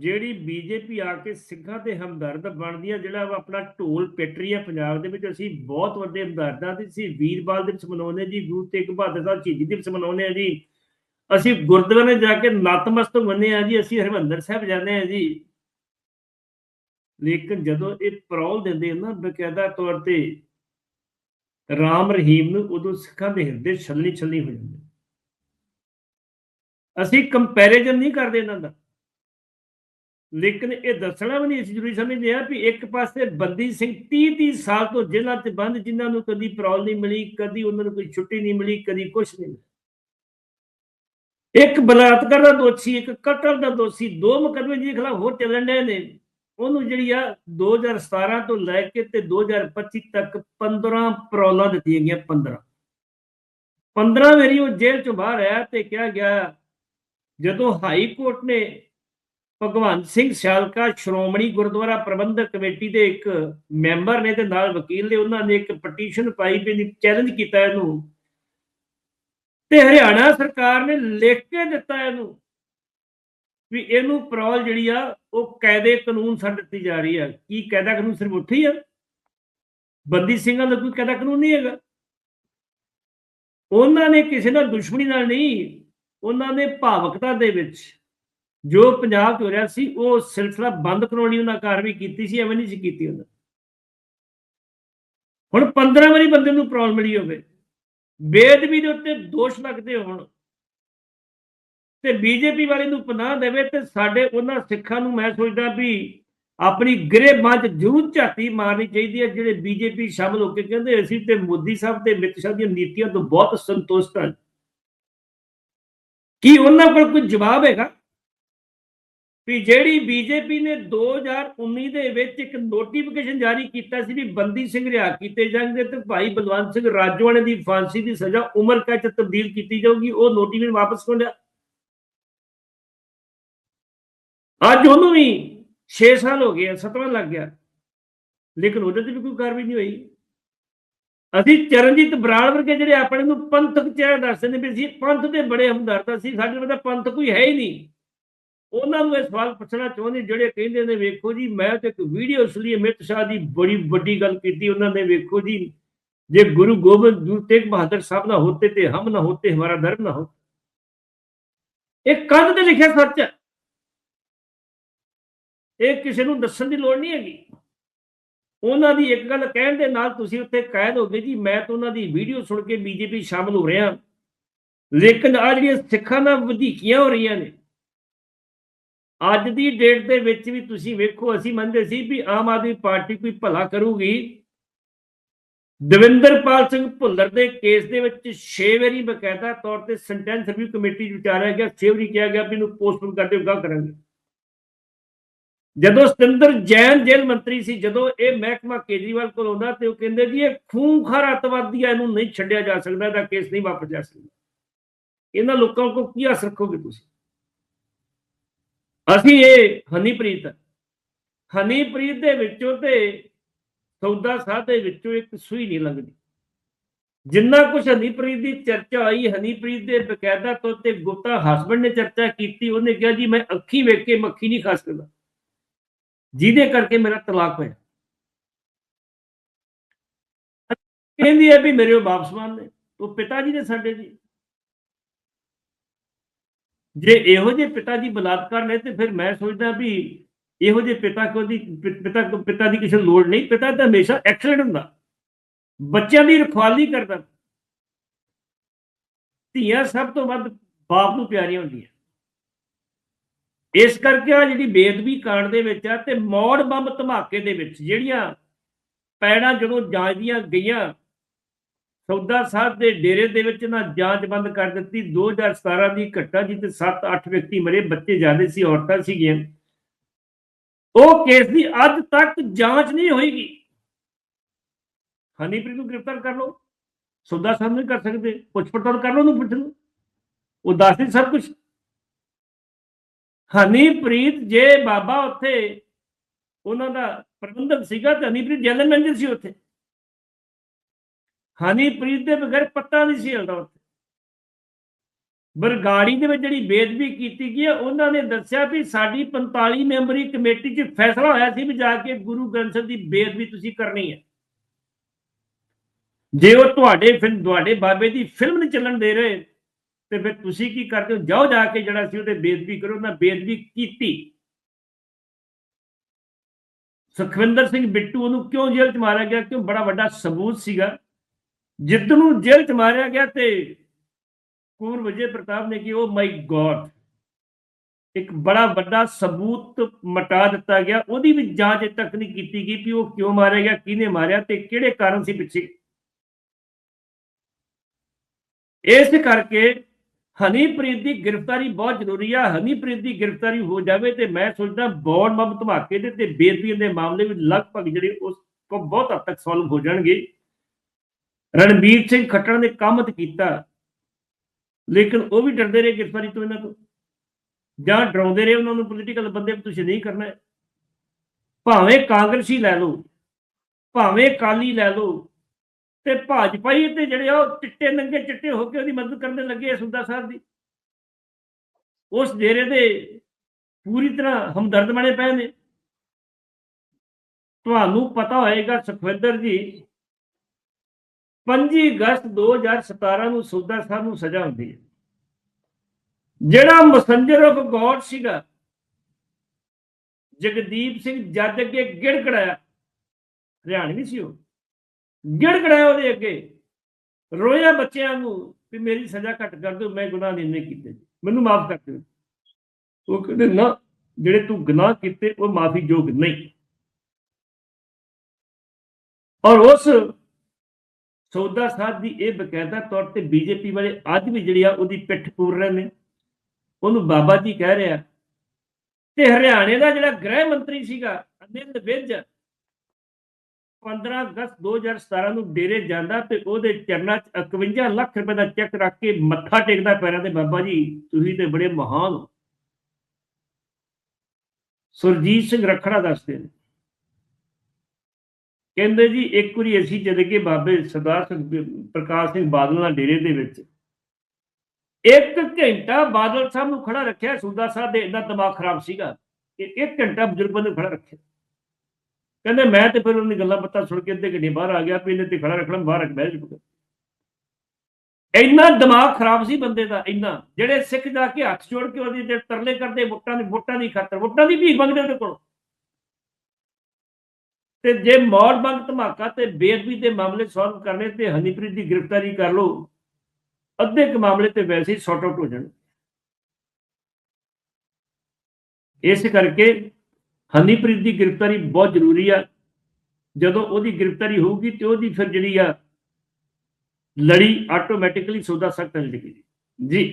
ਜਿਹੜੀ ਬੀਜੇਪੀ ਆ ਕੇ ਸਿੱਖਾਂ ਤੇ ਹਮਦਰਦ ਬਣਦੀ ਆ, ਜਿਹੜਾ ਆਪਣਾ ਢੋਲ ਪਿੱਟ ਰਹੀ ਆ ਪੰਜਾਬ ਦੇ ਵਿੱਚ, ਅਸੀਂ ਬਹੁਤ ਵੱਡੇ ਹਮਦਰਦਾਂ ਦੀ ਸੀ। ਵੀਰਵਾਲ ਦਿਵਸ ਮਨਾਉਂਦੇ ਜੀ, ਗੁਰੂ ਤੇਗ ਬਹਾਦਰ ਸਾਹਿਬ ਸ਼ਹੀਦੀ ਦਿਵਸ ਮਨਾਉਂਦੇ ਆ ਜੀ। ਅਸੀਂ ਗੁਰਦੁਆਰੇ ਜਾ ਕੇ ਨਤਮਸਤਕ ਬੰਨੇ ਆ ਜੀ, ਅਸੀਂ ਹਰਿਮੰਦਰ ਸਾਹਿਬ ਜਾਂਦੇ ਆ ਜੀ। ਲੇਕਿਨ ਜਦੋਂ ਇਹ ਪ੍ਰੌਲ ਦਿੰਦੇ ਨਾ, ਬਕਾਇਦਾ ਤੌਰ ਤੇ ਰਾਮ ਰਹੀਮ ਨੂੰ, ਉਦੋਂ ਸਿੱਖਾਂ ਦੇ ਹਿਰਦੇ ਛਲਣੀ ਛਲਣੀ ਹੋ ਜਾਂਦੇ ਅਸੀਂ ਕੰਪੈਰੀਜ਼ਨ ਨਹੀਂ ਕਰਦੇ ਇਹਨਾਂ ਦਾ। ਲੇਕਿਨ ਇਹ ਦੱਸਣਾ ਵੀ ਨਹੀਂ ਅਸੀਂ ਜ਼ਰੂਰੀ ਸਮਝਦੇ ਆ ਵੀ ਇੱਕ ਪਾਸੇ ਬੰਦੀ ਸਿੰਘ 30 30 ਸਾਲ ਤੋਂ ਜੇਲ੍ਹਾਂ 'ਚ ਬੰਦ, ਜਿਨ੍ਹਾਂ ਨੂੰ ਕਦੀ ਪ੍ਰੌਲ ਨਹੀਂ ਮਿਲੀ, ਕਦੀ ਉਹਨਾਂ ਨੂੰ ਕੋਈ ਛੁੱਟੀ ਨਹੀਂ ਮਿਲੀ, ਕਦੀ ਕੁਝ ਨਹੀਂ ਮਿਲਿਆ। ਇੱਕ ਬਲਾਤਕਾਰ ਦਾ ਦੋਸ਼ੀ, ਇੱਕ ਕਤਲ ਦਾ ਦੋਸ਼ੀ, ਦੋ ਮੁਕੱਦਮੇ ਜਿਹਦੇ ਖਿਲਾਫ ਹੋਰ ਚੱਲਣ ਡਏ ਨੇ। ਉਹਨੂੰ ਜਿਹੜੀ ਆ 2017 ਤੋਂ ਲੈ ਕੇ ਤੇ 2025 ਤੱਕ 15 ਪਰੌਲਾਂ ਦਿੱਤੀਆਂ ਗਈਆਂ 15 15 ਵਾਰੀ ਉਹ ਜੇਲ੍ਹ ਚੋਂ ਬਾਹਰ ਆਇਆ ਤੇ ਕਿਹਾ ਗਿਆ, ਜਦੋਂ ਹਾਈ ਕੋਰਟ ਨੇ ਭਗਵੰਤ ਸਿੰਘ ਸਿਆਲਕਾ ਸ਼੍ਰੋਮਣੀ ਗੁਰਦੁਆਰਾ ਪ੍ਰਬੰਧਕ ਕਮੇਟੀ ਦੇ ਇੱਕ ਮੈਂਬਰ ਨੇ ਤੇ ਨਾਲ ਵਕੀਲ ਨੇ, ਉਹਨਾਂ ਨੇ ਇੱਕ ਪਟੀਸ਼ਨ ਪਾਈ ਵੀ ਚੈਲੰਜ ਕੀਤਾ ਇਹਨੂੰ। ਤੇ ਹਰਿਆਣਾ ਸਰਕਾਰ ਨੇ ਲਿਖ ਕੇ ਦਿੱਤਾ ਇਹਨੂੰ ਵੀ ਇਹਨੂੰ ਪ੍ਰੋਲ ਜਿਹੜੀ ਆ, ਉਹ ਕਾਇਦੇ ਕਾਨੂੰਨ ਛੱਡ ਦਿੱਤੀ ਜਾ ਰਹੀ ਹੈ ਕੀ ਕਾਇਦਾ ਕਾਨੂੰਨ ਸਿਰਫ ਉੱਥੇ ਹੀ ਆ? ਬੰਦੀ ਸਿੰਘਾਂ ਦਾ ਕੋਈ ਕਾਇਦਾ ਕਾਨੂੰਨ ਨਹੀਂ ਹੈਗਾ। ਉਹਨਾਂ ਨੇ ਕਿਸੇ ਨਾਲ ਦੁਸ਼ਮਣੀ ਨਾਲ ਨਹੀਂ, ਉਹਨਾਂ ਨੇ ਭਾਵਕਤਾ ਦੇ ਵਿੱਚ ਜੋ ਪੰਜਾਬ 'ਚ ਹੋ ਰਿਹਾ ਸੀ, ਉਹ ਸਿਲਸਿਲਾ ਬੰਦ ਕਰਾਉਣ ਲਈ ਉਹਨਾਂ ਕਾਰਵਾਈ ਕੀਤੀ ਸੀ, ਐਵੇਂ ਨਹੀਂ ਸੀ ਕੀਤੀ ਉਹਨਾਂ। ਹੁਣ 15 ਵਾਰੀ ਬੰਦੇ ਨੂੰ ਪ੍ਰੋਬਲਮ ਮਿਲੀ ਹੋਵੇ ਬੇਦਬੀ ਦੇ ਉੱਤੇ ਦੋਸ਼ ਲੱਗਦੇ ਹੋਣ, ਤੇ ਬੀਜੇਪੀ ਵਾਲੇ ਨੂੰ ਪਨਾਹ ਦੇਵੇ, ਤੇ ਸਾਡੇ ਉਹਨਾਂ ਸਿੱਖਾਂ ਨੂੰ ਮੈਂ ਸੋਚਦਾ ਵੀ ਆਪਣੀ ਗ੍ਰਹਿਬਾਂ 'ਚ ਜ਼ਰੂਰ ਝਾਤੀ ਮਾਰਨੀ ਚਾਹੀਦੀ ਹੈ, ਜਿਹੜੇ ਬੀਜੇਪੀ ਸ਼ਾਮਲ ਹੋ ਕੇ ਕਹਿੰਦੇ, ਅਸੀਂ ਤੇ ਮੋਦੀ ਸਾਹਿਬ ਤੇ ਅਮਿਤ ਸ਼ਾਹ ਦੀਆਂ ਨੀਤੀਆਂ ਤੋਂ ਬਹੁਤ ਸੰਤੁਸ਼ਟ ਹਾਂ। ਕੀ ਉਹਨਾਂ ਕੋਲ ਕੋਈ ਜਵਾਬ ਹੈਗਾ? ਵੀ ਜਿਹੜੀ ਬੀਜੇਪੀ ਨੇ 2019 ਦੇ ਵਿੱਚ ਇੱਕ ਨੋਟੀਫਿਕੇਸ਼ਨ ਜਾਰੀ ਕੀਤਾ ਸੀ ਵੀ ਬੰਦੀ ਸਿੰਘ ਰਿਹਾ ਕੀਤੇ ਜਾਣਗੇ ਤੇ ਭਾਈ ਬਲਵੰਤ ਸਿੰਘ ਰਾਜਵਾਨੇ ਦੀ ਫਾਂਸੀ ਦੀ ਸਜ਼ਾ ਉਮਰ ਕੈਦ ਚ ਤਬਦੀਲ ਕੀਤੀ ਜਾਊਗੀ, ਉਹ ਨੋਟੀਫਿਕੇਸ਼ਨ ਵਾਪਸ ਹੋ ਲਿਆ? ਅੱਜ ਉਹਨੂੰ ਵੀ 6 ਸਾਲ ਹੋ ਗਏ 7ਵਾਂ ਲੱਗ ਗਿਆ। ਲੇਕਿਨ ਉਹਦੇ ਤੇ ਵੀ ਕੋਈ ਕਾਰਵਾਈ ਨਹੀਂ ਹੋਈ। ਅਸੀਂ ਚਰਨਜੀਤ ਬਰਾੜ ਵਰਗੇ ਜਿਹੜੇ ਆਪਣੇ ਨੂੰ ਪੰਥਕ ਚਿਹਰਾ ਦੱਸਦੇ ਨੇ ਵੀ ਅਸੀਂ ਪੰਥ ਦੇ ਬੜੇ ਹਮਦਰਦ ਸੀ ਸਾਡੇ ਵਿੱਚ ਪੰਥ ਕੋਈ ਹੈ ਹੀ ਨਹੀਂ। ਉਹਨਾਂ ਨੂੰ ਇਹ ਸਵਾਲ ਪੁੱਛਣਾ ਚਾਹੁੰਦੇ ਜਿਹੜੇ ਕਹਿੰਦੇ ਨੇ, ਵੇਖੋ ਜੀ, ਮੈਂ ਤੇ ਇੱਕ ਵੀਡੀਓ ਇਸ ਲਈ ਅਮਿਤ ਸ਼ਾਹ ਦੀ ਬੜੀ ਵੱਡੀ ਗੱਲ ਕੀਤੀ, ਉਹਨਾਂ ਨੇ ਵੇਖੋ ਜੀ, ਜੇ ਗੁਰੂ ਗੋਬਿੰਦ, ਗੁਰੂ ਤੇਗ ਬਹਾਦਰ ਸਾਹਿਬ ਨਾ ਹੋਤੇ ਤੇ ਹਮ ਨਾ ਹੋਤੇ, ਹਮਾਰਾ ਧਰਮ ਨਾ ਹੋ ਇਹ ਕੰਧ ਤੇ ਲਿਖਿਆ ਸੱਚ ਹੈ। ਇਹ ਕਿਸੇ ਨੂੰ ਦੱਸਣ ਦੀ ਲੋੜ ਨਹੀਂ ਹੈਗੀ। ਉਹਨਾਂ ਦੀ ਇੱਕ ਗੱਲ ਕਹਿਣ ਦੇ ਨਾਲ ਤੁਸੀਂ ਉੱਥੇ ਕਾਇਦ ਹੋ ਗਏ ਜੀ। ਮੈਂ ਤਾਂ ਉਹਨਾਂ ਦੀ ਵੀਡੀਓ ਸੁਣ ਕੇ ਬੀਜੇਪੀ ਸ਼ਾਮਲ ਹੋ ਰਿਹਾ। ਲੇਕਿਨ ਆ ਜਿਹੜੀਆਂ ਸਿੱਖਾਂ ਨਾਲ ਵਧੀਕੀਆਂ ਹੋ ਰਹੀਆਂ ਨੇ ਅੱਜ ਦੀ ਡੇਟ ਦੇ ਵਿੱਚ ਵੀ ਤੁਸੀਂ ਵੇਖੋ, ਅਸੀਂ ਮੰਨਦੇ ਸੀ ਵੀ ਆਮ ਆਦਮੀ ਪਾਰਟੀ ਕੋਈ ਭਲਾ ਕਰੂਗੀ। ਦਵਿੰਦਰਪਾਲ ਸਿੰਘ ਭੁੱਲਰ ਦੇ ਕੇਸ ਦੇ ਵਿੱਚ 6 ਵਾਰੀ ਬਕਾਇਦਾ ਤੌਰ ਤੇ ਸੈਂਟੈਂਸ ਰਿਵਿਊ ਕਮੇਟੀ ਵਿਚਾਰਿਆ ਗਿਆ। 6 ਵਾਰੀ ਕਿਹਾ ਗਿਆ ਵੀ ਇਹਨੂੰ ਪੋਸਟਪੋਨ ਕਰਦੇ ਗਾ ਕਰਾਂਗੇ। ਜਦੋਂ ਸਤਿੰਦਰ ਜੈਨ ਜੇਲ੍ਹ ਮੰਤਰੀ ਸੀ, ਜਦੋਂ ਇਹ ਮਹਿਕਮਾ ਕੇਜਰੀਵਾਲ ਕੋਲ ਆਉਂਦਾ ਤੇ ਉਹ ਕਹਿੰਦੇ ਜੀ, ਇਹ ਖੂਨਖਾਰ ਅਤਵਾਦੀ ਆ, ਇਹਨੂੰ ਨਹੀਂ ਛੱਡਿਆ ਜਾ ਸਕਦਾ, ਇਹਦਾ ਕੇਸ ਨਹੀਂ ਵਾਪਸ ਜਾ ਸਕਦਾ। ਇਹਨਾਂ ਲੋਕਾਂ ਕੋਲ ਕੀ ਆਸ ਰੱਖੋਗੇ ਤੁਸੀਂ? ਅਸੀਂ ਇਹ ਹਨੀਪ੍ਰੀਤ ਹਨੀਪ੍ਰੀਤ ਦੇ ਵਿੱਚੋਂ ਤੇ ਸੌਦਾ ਸਾਹ ਦੇ ਵਿੱਚੋਂ ਇੱਕ ਸੂਈ ਨਹੀਂ ਲੰਘਦੀ। ਜਿੰਨਾ ਕੁਝ ਹਨੀਪ੍ਰੀਤ ਦੀ ਚਰਚਾ ਆਈ ਹਨੀਪ੍ਰੀਤ ਦੇ ਬਕਾਇਦਾ ਤੌਰ ਤੇ ਗੁਪਤਾ ਹਸਬੰਡ ਨੇ ਚਰਚਾ ਕੀਤੀ, ਉਹਨੇ ਕਿਹਾ, ਜੀ, ਮੈਂ ਅੱਖੀ ਵੇਖ ਕੇ ਮੱਖੀ ਨਹੀਂ ਖਾ ਸਕਦਾ। ਜਿਹਦੇ ਕਰਕੇ ਮੇਰਾ ਤਲਾਕ ਹੋਇਆ। ਕਹਿੰਦੀ ਹੈ ਵੀ ਮੇਰੇ ਉਹ ਵਾਪਸ ਮਾਨ ਨੇ ਉਹ ਪਿਤਾ ਜੀ ਨੇ ਸਾਡੇ ਜੀ। ਜੇ ਇਹੋ ਜਿਹੇ ਪਿਤਾ ਦੀ ਬਲਾਤਕਾਰ ਨੇ ਤੇ ਫਿਰ ਮੈਂ ਸੋਚਦਾ ਵੀ ਇਹੋ ਜਿਹੇ ਪਿਤਾ ਕੋ ਦੀ ਪਿਤਾ ਕੋ, ਪਿਤਾ ਦੀ ਕਿਸੇ ਲੋੜ ਨਹੀਂ, ਪਿਤਾ ਤਾਂ ਹਮੇਸ਼ਾ ਐਕਸੀਡੈਂਟ ਹੁੰਦਾ। ਬੱਚਿਆਂ ਦੀ ਰਖਵਾਲੀ ਕਰਦਾ। ਧੀਆਂ ਸਭ ਤੋਂ ਵੱਧ ਬਾਪ ਨੂੰ ਪਿਆਰੀਆਂ ਹੁੰਦੀਆਂ। ਇਸ ਕਰਕੇ ਆ ਜਿਹੜੀ ਬੇਦਬੀ ਕਾਂਡ ਦੇ ਵਿੱਚ ਆ ਤੇ ਮੌੜ ਬੰਬ ਧਮਾਕੇ ਦੇ ਵਿੱਚ ਜਿਹੜੀਆਂ ਪੈੜਾਂ ਜਦੋਂ ਜਾਂਚਦੀਆਂ ਗਈਆਂ ਸੌਦਾ ਸਾਹਿਬ ਦੇ ਡੇਰੇ ਦੇ ਵਿੱਚ ਨਾ ਜਾਂਚ ਬੰਦ ਕਰ ਦਿੱਤੀ। 2017 ਦੀ ਘਟਨਾ ਜਿੱਤੇ 7-8 ਵਿਅਕਤੀ ਮਰੇ, ਬੱਚੇ ਜ਼ਿਆਦੇ ਸੀ, ਔਰਤਾਂ ਸੀਗੀਆਂ। ਉਹ ਕੇਸ ਦੀ ਅੱਜ ਤੱਕ ਜਾਂਚ ਨਹੀਂ ਹੋਈਗੀ ਹਨੀਪ੍ਰੀਤ ਨੂੰ ਗ੍ਰਿਫਤਾਰ ਕਰ ਲਓ। ਸੌਦਾ ਸਾਹਿਬ ਨਹੀਂ ਕਰ ਸਕਦੇ। ਪੁੱਛ ਪੜਤਾਲ ਕਰ ਲਓ ਉਹਨੂੰ ਪੁੱਛ ਲਓ ਉਹ ਦੱਸ ਦੇ ਸਭ ਕੁਝ ਹਨੀਪ੍ਰੀਤ ਜੇ ਬਾਬਾ ਉੱਥੇ, ਉਹਨਾਂ ਦਾ ਪ੍ਰਬੰਧਕ ਸੀਗਾ ਤੇ ਹਨੀਪ੍ਰੀਤ ਜਨਰਲ ਮੈਨੇਜਰ ਸੀ ਉੱਥੇ। ਹਨੀਪ੍ਰੀਤ ਦੇ ਬਗੈਰ ਪੱਤਾ ਨਹੀਂ ਸੀ ਹਿਲਦਾ ਉੱਥੇ। ਬਰਗਾੜੀ ਦੇ ਵਿੱਚ ਜਿਹੜੀ ਬੇਦਬੀ ਕੀਤੀ ਗਈ ਹੈ, ਉਹਨਾਂ ਨੇ ਦੱਸਿਆ ਵੀ ਸਾਡੀ 45 ਮੈਂਬਰੀ ਕਮੇਟੀ 'ਚ ਫੈਸਲਾ ਹੋਇਆ ਸੀ ਵੀ ਜਾ ਕੇ ਗੁਰੂ ਗ੍ਰੰਥ ਸਾਹਿਬ ਦੀ ਬੇਦਬੀ ਤੁਸੀਂ ਕਰਨੀ ਹੈ। ਜੇ ਉਹ ਤੁਹਾਡੇ ਫਿਲਮ ਤੁਹਾਡੇ ਬਾਬੇ ਦੀ ਫਿਲਮ ਨਹੀਂ ਚੱਲਣ ਦੇ ਰਹੇ, ਤੇ ਫਿਰ ਤੁਸੀਂ ਕੀ ਕਰਦੇ ਹੋ? ਜਾਓ ਜਾ ਕੇ ਜਿਹੜਾ ਸੀ ਉਹਦੇ ਬੇਦਬੀ ਕਰੋ, ਉਹਨਾਂ ਬੇਦਬੀ ਕੀਤੀ। ਸੁਖਵਿੰਦਰ ਸਿੰਘ ਬਿੱਟੂ ਉਹਨੂੰ ਕਿਉਂ ਜੇਲ੍ਹ 'ਚ ਮਾਰਿਆ ਗਿਆ? ਕਿਉਂ? ਬੜਾ ਵੱਡਾ ਸਬੂਤ ਸੀਗਾ। ਜਿੱਦ ਨੂੰ ਜੇਲ੍ਹ 'ਚ ਮਾਰਿਆ ਗਿਆ ਤੇ ਕੂਰ ਵਿਜੇ ਪ੍ਰਤਾਪ ਨੇ ਕਿ ਉਹ? ਮਾਈ ਗॉड ਇੱਕ ਬੜਾ ਵੱਡਾ ਸਬੂਤ ਮਟਾ ਦਿੱਤਾ ਗਿਆ। ਉਹਦੀ ਵੀ ਜਾਂਚ ਅਜੇ ਤੱਕ ਨਹੀਂ ਕੀਤੀ ਗਈ ਕਿ ਉਹ ਕਿਉਂ ਮਾਰਿਆ ਗਿਆ, ਕਿਹਨੇ ਮਾਰਿਆ ਤੇ ਕਿਹੜੇ ਕਾਰਨ ਸੀ ਪਿੱਛੇ। ਇਸ ਕਰਕੇ ਹਨੀਪ੍ਰੀਤ ਦੀ ਗ੍ਰਿਫਤਾਰੀ ਬਹੁਤ ਜ਼ਰੂਰੀ ਆ। ਹਨੀਪ੍ਰੀਤ ਦੀ ਗ੍ਰਿਫਤਾਰੀ ਹੋ ਜਾਵੇ ਤੇ ਮੈਂ ਸੋਚਦਾ ਬੌੜ ਮਬ ਧਮਾਕੇ ਦੇ ਤੇ ਬੇਦਬੀ ਦੇ ਮਾਮਲੇ ਵਿੱਚ ਲਗਭਗ ਜਿਹੜੇ ਉਸ ਕੋ ਬਹੁਤ ਹੱਦ ਤੱਕ ਸੋਲਵ ਹੋ ਜਾਣਗੇ। ਰਣਬੀਰ ਸਿੰਘ ਖੱਟੜ ਨੇ ਕੰਮ ਤੇ ਕੀਤਾ। ਲੇਕਿਨ ਉਹ ਵੀ ਡਰਦੇ ਰਹੇ ਗ੍ਰਿਫਤਾਰੀ ਤੋਂ ਇਹਨਾਂ ਤੋਂ ਜਾਂ ਡਰਾਉਂਦੇ ਰਹੇ ਉਹਨਾਂ ਨੂੰ ਪੋਲੀਟੀਕਲ ਬੰਦੇ ਵੀ ਤੁਸੀਂ ਨਹੀਂ ਕਰਨਾ। ਭਾਵੇਂ ਕਾਂਗਰਸੀ ਲੈ ਲਓ, ਭਾਵੇਂ ਕਾਲੀ ਲੈ ਲਓ, ਤੇ ਹੀ ਤੇ ਜਿਹੜੇ ਆ ਉਹ ਚਿੱਟੇ ਨੰਗੇ ਚਿੱਟੇ ਹੋ ਕੇ ਉਹਦੀ ਮਦਦ ਕਰਨ ਲੱਗੇ ਆ ਸੁੰਦਰ ਸਾਹਿਬ ਦੀ। ਉਸ ਡੇਰੇ ਦੇ ਪੂਰੀ ਤਰ੍ਹਾਂ ਹਮਦਰਦ ਬਣੇ ਪਏ ਨੇ। ਤੁਹਾਨੂੰ ਪਤਾ ਹੋਏਗਾ ਸੁਖਵਿੰਦਰ ਜੀ 25 ਅਗਸਤ 2017 ਨੂੰ ਸੁੰਦਰ ਸਾਹਿਬ ਨੂੰ ਸਜ਼ਾ ਹੁੰਦੀ ਹੈ। ਜਿਹੜਾ ਮਸੰਜਰ ਆਫ ਗੋਡ ਸੀਗਾ, ਜਗਦੀਪ ਸਿੰਘ ਜੱਜ ਅੱਗੇ ਗਿੜਗੜਾਇਆ ਹਰਿਆਣਵੀ ਸੀ ਉਹ। ਗਿੜਗੜਾਇਆ ਉਹਦੇ ਅੱਗੇ, ਰੋਇਆ ਬੱਚਿਆਂ ਨੂੰ ਵੀ ਮੇਰੀ ਸਜ਼ਾ ਘੱਟ ਕਰ ਦਿਓ, ਮੈਂ ਗੁਨਾਹ ਨਹੀਂ ਨਹੀਂ ਕੀਤੇ। ਮੈਨੂੰ ਮਾਫ ਕਰ ਦਿਓ। ਉਹ ਕਹਿੰਦੇ, ਨਾ, ਜਿਹੜੇ ਤੂੰ ਗੁਨਾਹ ਕੀਤੇ, ਉਹ ਮਾਫੀ ਯੋਗ ਨਹੀਂ। ਔਰ ਉਸ ਸੌਦਾ ਸਾਹਿਬ ਦੀ ਇਹ ਬਕਾਇਦਾ ਤੌਰ ਤੇ ਬੀਜੇਪੀ ਵਾਲੇ ਅੱਜ ਵੀ ਜਿਹੜੀ ਆ ਉਹਦੀ ਪਿੱਠ ਪੂਰ ਰਹੇ ਨੇ। ਉਹਨੂੰ ਬਾਬਾ ਜੀ ਕਹਿ ਰਿਹਾ ਤੇ ਹਰਿਆਣੇ ਦਾ ਜਿਹੜਾ ਗ੍ਰਹਿ ਮੰਤਰੀ ਸੀਗਾ, ਅਨਿਲ ਵਿਜ 15 ਅਗਸਤ 2017 ਨੂੰ ਡੇਰੇ ਜਾਂਦਾ ਤੇ ਉਹਦੇ ਚਰਨਾਂ 'ਚ 51 ਲੱਖ ਰੁਪਏ ਦਾ ਚੈੱਕ ਰੱਖ ਕੇ ਮੱਥਾ ਟੇਕਦਾ ਪੈਰਾਂ ਤੇ ਬਾਬਾ ਜੀ, ਤੁਸੀਂ ਤੇ ਬੜੇ ਮਹਾਨ ਹੋ। ਸੁਰਜੀਤ ਸਿੰਘ ਰਖੜਾ ਦੱਸਦੇ ਨੇ। ਕਹਿੰਦੇ ਜੀ, ਇੱਕ ਵਾਰੀ ਅਸੀਂ ਜਦ ਕਿ ਬਾਬੇ ਸਰਦਾਰ ਪ੍ਰਕਾਸ਼ ਸਿੰਘ ਬਾਦਲ ਨਾਲ ਡੇਰੇ ਦੇ ਵਿੱਚ ਇੱਕ ਘੰਟਾ ਬਾਦਲ ਸਾਹਿਬ ਨੂੰ ਖੜਾ ਰੱਖਿਆ ਸੂਦਾ ਸਾਹਿਬ ਦੇ ਇੰਨਾ ਦਿਮਾਗ ਖਰਾਬ ਸੀਗਾ ਕਿ ਇੱਕ ਘੰਟਾ ਬਜ਼ੁਰਗਾਂ ਨੂੰ ਖੜਾ ਰੱਖਿਆ। ਕਹਿੰਦੇ ਮੈਂ ਤੇ ਫਿਰ ਉਹਨਾਂ ਦੀ ਗੱਲਾਂ ਬਾਤਾਂ ਸੁਣ ਕੇ ਅੱਧੇ ਘੰਟੇ ਬਾਹਰ ਆ ਗਿਆ, ਵੀ ਇਹਨੇ ਤੇ ਖੜਾ ਰੱਖਣਾ, ਬਾਹਰ ਰੱਖ ਬਹਿ ਚੁੱਕਾ ਇੰਨਾ ਦਿਮਾਗ ਖਰਾਬ ਸੀ ਬੰਦੇ ਦਾ, ਇੰਨਾ। ਜਿਹੜੇ ਸਿੱਖ ਜਾ ਕੇ ਹੱਥ ਜੋੜ ਕੇ ਉਹਦੇ ਤੇ ਤਰਲੇ ਕਰਦੇ, ਵੋਟਾਂ ਦੀ ਵੋਟਾਂ ਦੀ ਖਾਤਰ, ਵੋਟਾਂ ਦੀ ਭੀਖ ਮੰਗਦੇ ਉਹਦੇ ਕੋਲ। ਤੇ ਜੇ ਮੌੜ ਬੰਗ ਧਮਾਕਾ ਤੇ ਬੇਅਦਬੀ ਦੇ ਮਾਮਲੇ ਸੋਲਵ ਕਰਨੇ ਤੇ ਹਨੀਪ੍ਰੀਤ ਦੀ ਗ੍ਰਿਫਤਾਰੀ ਕਰ ਲਓ, ਅੱਧੇ ਕੁ ਮਾਮਲੇ ਤੇ ਵੈਸੇ ਹੀ ਸੌਟ ਆਊਟ ਹੋ ਜਾਣ। ਇਸ ਕਰਕੇ ਹਨੀਪ੍ਰੀਤ ਦੀ ਗ੍ਰਿਫਤਾਰੀ ਬਹੁਤ ਜ਼ਰੂਰੀ ਆ। ਜਦੋਂ ਉਹਦੀ ਗ੍ਰਿਫਤਾਰੀ ਹੋਊਗੀ ਤੇ ਉਹਦੀ ਫਿਰ ਜਿਹੜੀ ਆ ਲੜੀ ਆਟੋਮੈਟਿਕਲੀ ਸੌਦਾ ਸਖਤ ਹੋ ਜਾਏਗੀ ਜੀ।